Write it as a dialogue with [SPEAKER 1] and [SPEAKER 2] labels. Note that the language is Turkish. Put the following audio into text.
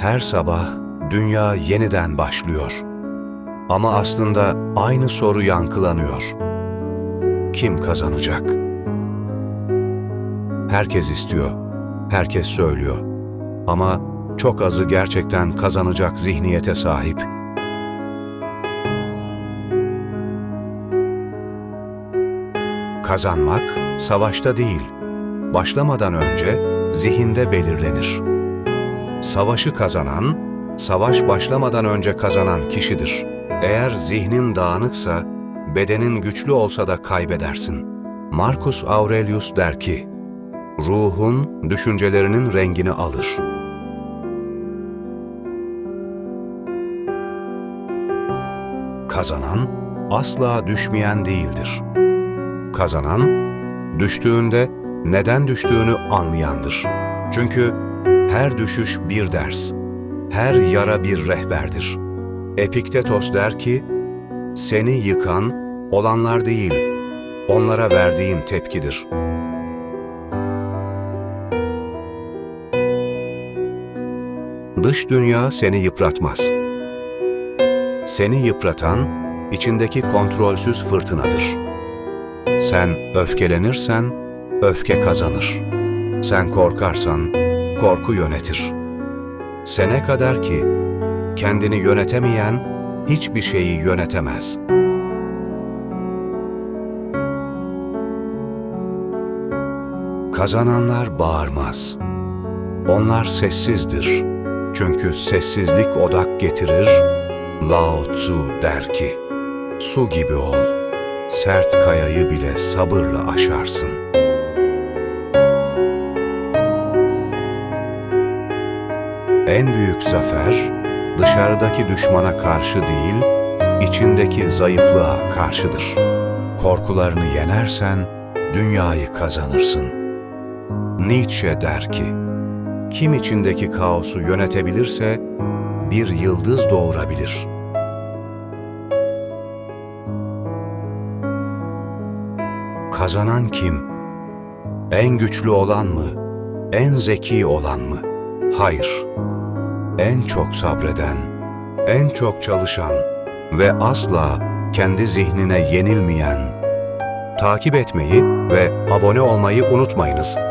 [SPEAKER 1] Her sabah dünya yeniden başlıyor. Ama aslında aynı soru yankılanıyor. Kim kazanacak? Herkes istiyor, herkes söylüyor. Ama çok azı gerçekten kazanacak zihniyete sahip. Kazanmak savaşta değil, başlamadan önce zihinde belirlenir. Savaşı kazanan, savaş başlamadan önce kazanan kişidir. Eğer zihnin dağınıksa, bedenin güçlü olsa da kaybedersin. Marcus Aurelius der ki, ruhun düşüncelerinin rengini alır. Kazanan asla düşmeyen değildir. Kazanan, düştüğünde neden düştüğünü anlayandır. Çünkü her düşüş bir ders, her yara bir rehberdir. Epiktetos der ki, seni yıkan olanlar değil, onlara verdiğin tepkidir. Dış dünya seni yıpratmaz. Seni yıpratan, içindeki kontrolsüz fırtınadır. Sen öfkelenirsen, öfke kazanır. Sen korkarsan, korku yönetir. Sene kadar ki, kendini yönetemeyen hiçbir şeyi yönetemez. Kazananlar bağırmaz. Onlar sessizdir. Çünkü sessizlik odak getirir. Lao Tzu der ki, su gibi ol, sert kayayı bile sabırla aşarsın. En büyük zafer, dışarıdaki düşmana karşı değil, içindeki zayıflığa karşıdır. Korkularını yenersen, dünyayı kazanırsın. Nietzsche der ki, kim içindeki kaosu yönetebilirse, bir yıldız doğurabilir. Kazanan kim? En güçlü olan mı? En zeki olan mı? Hayır. En çok sabreden, en çok çalışan ve asla kendi zihnine yenilmeyen. Takip etmeyi ve abone olmayı unutmayınız.